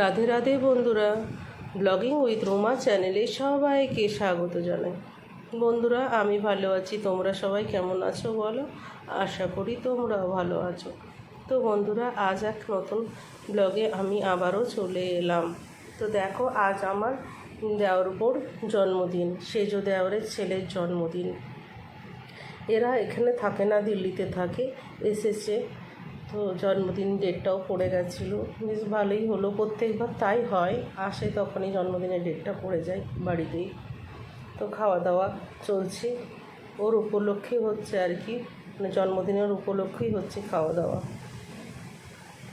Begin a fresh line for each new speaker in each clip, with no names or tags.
রাধে রাধে বন্ধুরা blogging with Ruma চ্যানেলে সবাইকে স্বাগত জানাই। বন্ধুরা, আমি ভালো আছি, তোমরা সবাই কেমন আছো বলো? আশা করি তোমরাও ভালো আছো। তো বন্ধুরা, আজ এক নতুন ব্লগে আমি আবারও চলে এলাম। তো দেখো, আজ আমার দেওর বোর জন্মদিন, সেজ দেওরের ছেলের জন্মদিন। এরা এখানে থাকে না, দিল্লিতে থাকে, এসেছে তো জন্মদিন ডেটটাও পড়ে গেছিল। বেশ ভালোই হলো প্রত্যেকবার তাই হয়। আসে তখনই জন্মদিনের ডেটটা পড়ে যায় বাড়িতেই। তো খাওয়া দাওয়া চলছে। ওর উপলক্ষে হচ্ছে আর কি মানে জন্মদিনের উপলক্ষেই হচ্ছে খাওয়া দাওয়া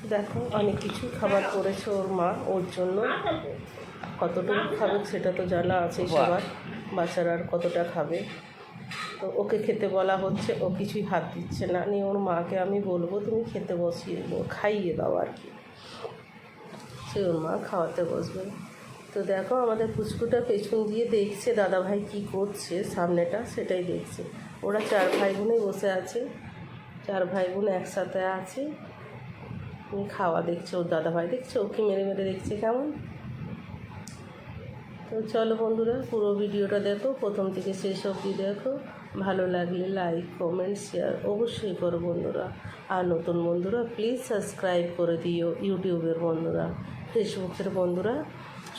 দেখো অনেক কিছু খাবার করেছে ওর মা ওর জন্য। কতটুকু খাবে সেটা তো জানা আছে সবার। বাচ্চারা আর কতটা খাবে। তো ওকে খেতে বলা হচ্ছে, ও কিছুই হাত দিচ্ছে না। নিয়ে ওর মাকে আমি বলব, তুমি খেতে বসিয়ে দেবো খাইয়ে দাও আর কি। সে ওর মা খাওয়াতে বসবে। তো দেখো আমাদের পুচকুটা পেছন দিয়ে দেখছে, দাদাভাই কি করছে সামনেটা? সেটাই দেখছে। ওরা চার ভাই বোনেই বসে আছে। চার ভাই বোন একসাথে আছে। খাওয়া দেখছে ওর দাদাভাই। দেখছে ওকে মেরে মেরে দেখছে কেমন? তো চলো বন্ধুরা, পুরো ভিডিওটা দেখো, প্রথম থেকে শেষ অবধি দেখো। ভালো লাগলে লাইক কমেন্ট শেয়ার অবশ্যই করো বন্ধুরা। আর নতুন বন্ধুরা প্লিজ সাবস্ক্রাইব করে দিও ইউটিউবের বন্ধুরা। ফেসবুকের বন্ধুরা,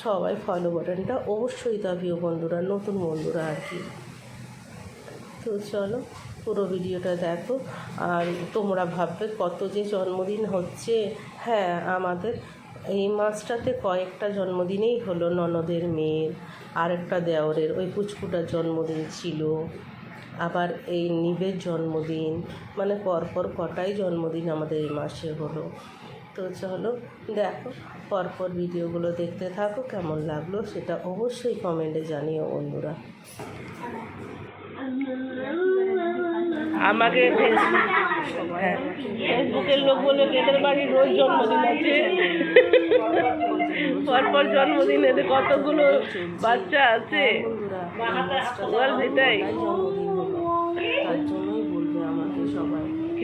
সবাই ফলো বাটনটা অবশ্যই দাবিও বন্ধুরা, নতুন বন্ধুরা আর কি। তো চলো, পুরো ভিডিওটা দেখো। আর তোমরা ভাববে, কত যে জন্মদিন হচ্ছে। হ্যাঁ আমাদের এই মাসটাতে কয়েকটা জন্মদিনেই হলো ননদের মেয়ের। আরেকটা দেওরের, ওই পুচকুটার জন্মদিন ছিল। আবার এই নিবের জন্মদিন মানে পরপর কটাই জন্মদিন আমাদের এই মাসে হলো। তো চলো দেখো পরপর ভিডিওগুলো দেখতে থাকো কেমন লাগল সেটা অবশ্যই কমেন্টে জানিও বন্ধুরা। আমাকে হ্যাঁ ফেসবুকের লোক বলে এদের বাড়ির রোজ জন্মদিন আছে। পরপর জন্মদিন এদের কতগুলো বাচ্চা আছে? জন্মদিন।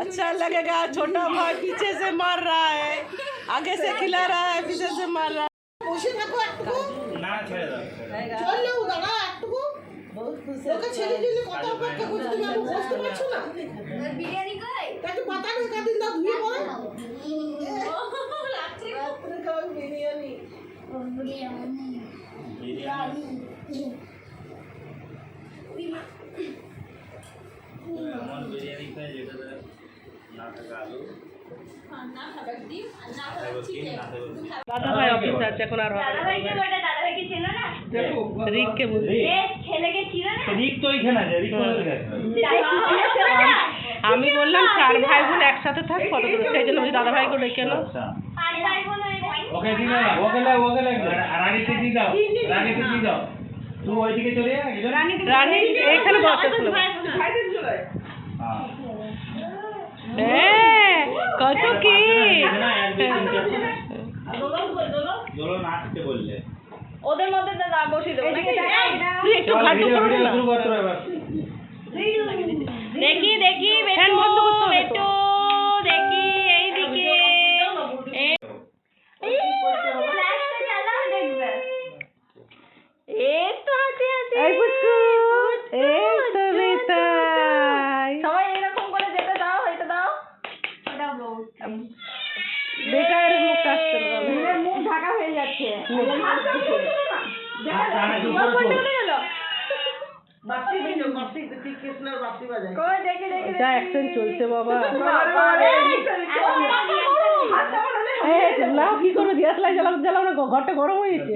अच्छा लगेगा छोटा भाई पीछे से मार रहा है। आगे से खिला रहा है पीछे से मार रहा है।
বসে
দাদা ভাই অফিস আছে এখন আর হবে
দাদা ভাইকে বলে দাদা ভাইকে চেনো না?
না। রিককে বলছি।
এ ছেলেকে চিনো না?
রিক তো ওইখানে আছে রিক কোথায় গেছে
আমি বললাম চার ভাই বোন একসাথে থাক ফটো তুলে সেই জন্য দাদা
ভাই বোন ওই ভাই।
ওকে দি দাও ওকে লে ওকে লে রানীকে দি দাও রানীকে দি দাও। তুই ওইদিকে চলে যা এজন
রানী বসে ছিল।
হ্যাঁ
হ্যাঁ কত কি?
ওদের মধ্যে দাদা বসিয়ে দেবো
একটু ঘাটু
ভিডিও
করো না
শুরু করতে হবে এবার
দেখি দেখি
ফ্যান বন্ধ করতে হবে তো।
একটু দেখি এইদিকে এই তো হাসি হাসি
এই পুচকু এই তো বেটাই
সবাই এরকম করে যেতে দাও এটা দাও এটা বউ
বেটা এর মুখ আসছে
মুখ ঢাকা হয়ে যাচ্ছে।
চলছে বাবা। না কি করবে ঘরটা গরম হয়ে গেছে।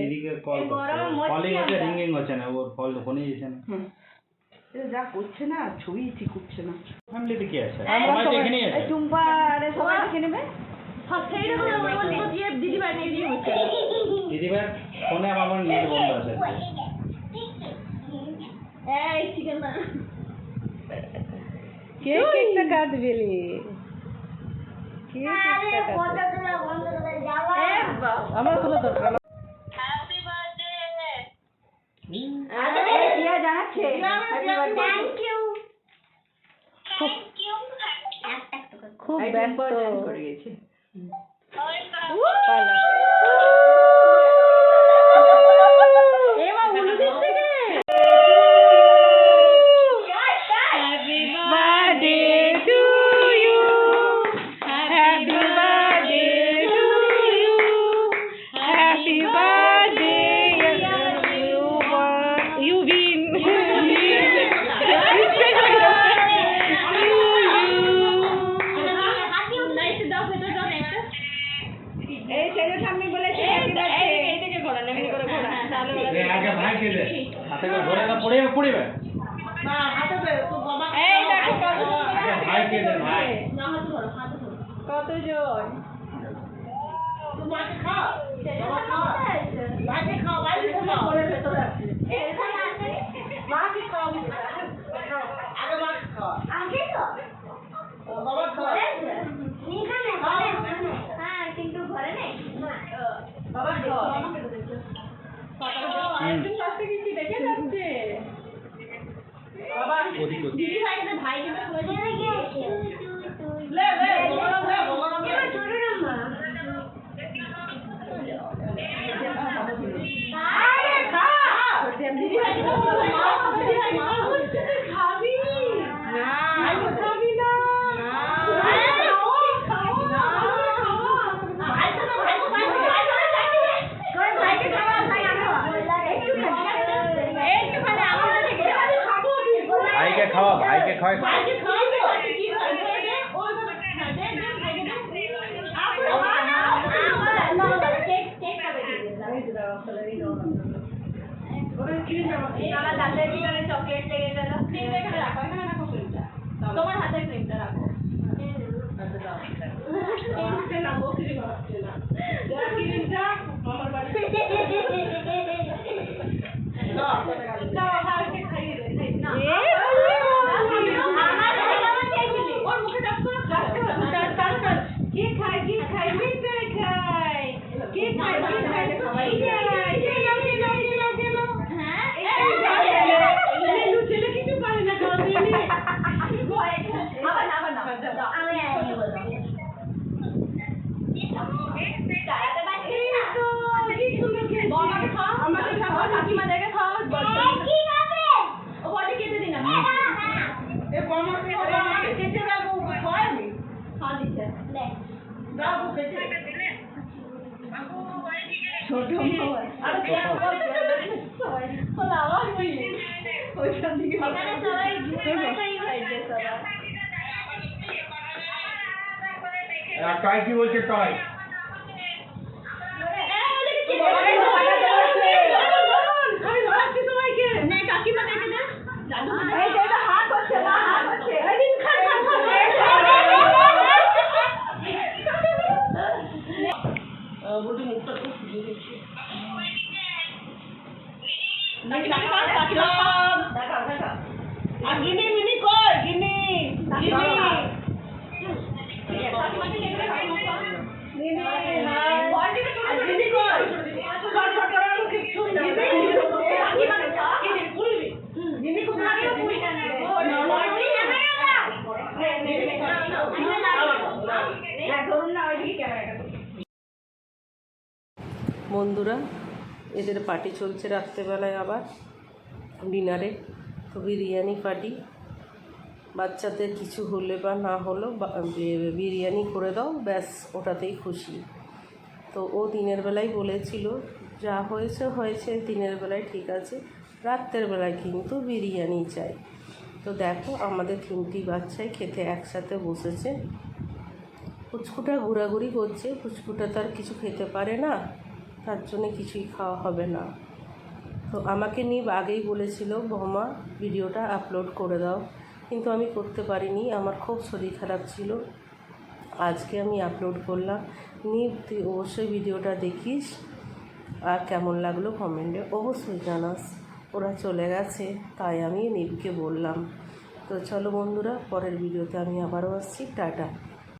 হচ্ছে না ওর
যা করছে না ছবি ঠিক করছে না।
ফ্যামিলিতে কি আছে?
আমরা
সবাই তো
সবাই-
এখানেই আছে
টুম্পা সবাই দেখে নেবে? সেই রকম দিদি বানিয়ে দিয়ে হচ্ছে।
দিদিভাই ফোনে আমার নেট বন্ধ আছে।
এই চিকেন না
কে কেকটা কাটবে? আমার কোনো দরকার খুব ব্যস্ত।
করে কত জন
মাকে খা বাবা খা মাকে খা বাইরে খা করে ভেতরে আছে মাকে খা আগে মাকে খা বাবা খা
হ্যাঁ কিন্তু ঘরে নেই
বাবা খা
একজন কাছে গেছি দেখে যাচ্ছে
বাবা
ওদিক ওদিক
দিদি ভাই কিন্তু ভাই কিন্তু খুলে দিচ্ছে
লে লে বলরাম লে বলরাম লে
আরে খা দিদি ভাই কিন্তু দিদি ভাই মা বলছে যে খাবি না খাবি না আরে খাও খাও না ভাই তো ভাই তো ভাই তো ভাই তো কই ভাইকে খাওয়া ভাই আনো একটু একটু খালি আমার থেকে খাব
ভাইকে খাওয়া ভাইকে খাওয়াই
ভাইকে খাওয়াবে কি খাবে দে ওই বাবা দে দে ভাইকে দে আপনি না না না কেক কেক খাবে দাদার ভিতরে চকলেট লেগে গেল ক্রিমটা এখানে রাখো এখানে রাখো ক্রিমটা তোমার হাতে ক্রিমটা রাখো। আমাকে খাওয়া কাকিমাদেরকে খাওয়া ও বডি কেটে দিন না
এ বাবা বাবা কেটে রাখো খাওয়াবি
খাওয়া দিচ্ছে
দাও কেটে
ছোট মোবাইল
আর খেয়া কর
হলো আমার কি ওইখান থেকে এখানে সবাই জুড়ে হয়েছে সবাই
টয় কি বলছে টয়
বলছি মুখটা খুব ফুলে গেছে আর গিনি মিনি কই গিনি গিনি গিনি কই ছোট ছোট রাখো কিছু গিনি খুব লাগে
বন্ধুরা, এদের পার্টি চলছে রাত্রেবেলায় আবার, ডিনারে। তো বিরিয়ানি পার্টি। বাচ্চাদের কিছু হলে বা না হলো বিরিয়ানি করে দাও, ব্যাস, ওটাতেই খুশি। তো ও দিনের বেলায় বলেছিল, যা হয়েছে হয়েছে, দিনের বেলায় ঠিক আছে রাত্রের বেলায় কিন্তু বিরিয়ানি চাই। তো দেখো, আমাদের তিনটি বাচ্চাই খেতে একসাথে বসেছে। পুচকুটা ঘোরাঘুরি করছে পুচকুটা তার কিছু খেতে পারে না। তার জন্য কিছুই খাওয়া হবে না। তো আমাকে নিয়ে আগেই বলেছিল, বৌমা, ভিডিওটা আপলোড করে দাও। কিন্তু আমি করতে পারিনি, আমার খুব শরীর খারাপ ছিল। আজকে আমি আপলোড করলাম। নিয়ে তুই অবশ্যই ভিডিওটা দেখিস। আর কেমন লাগল কমেন্টে অবশ্যই জানাস। ওরা চলে গেছে, তাই আমি নীলকে বললাম। তো চলো বন্ধুরা, পরের ভিডিওতে আমি আবারও আসছি। টাটা।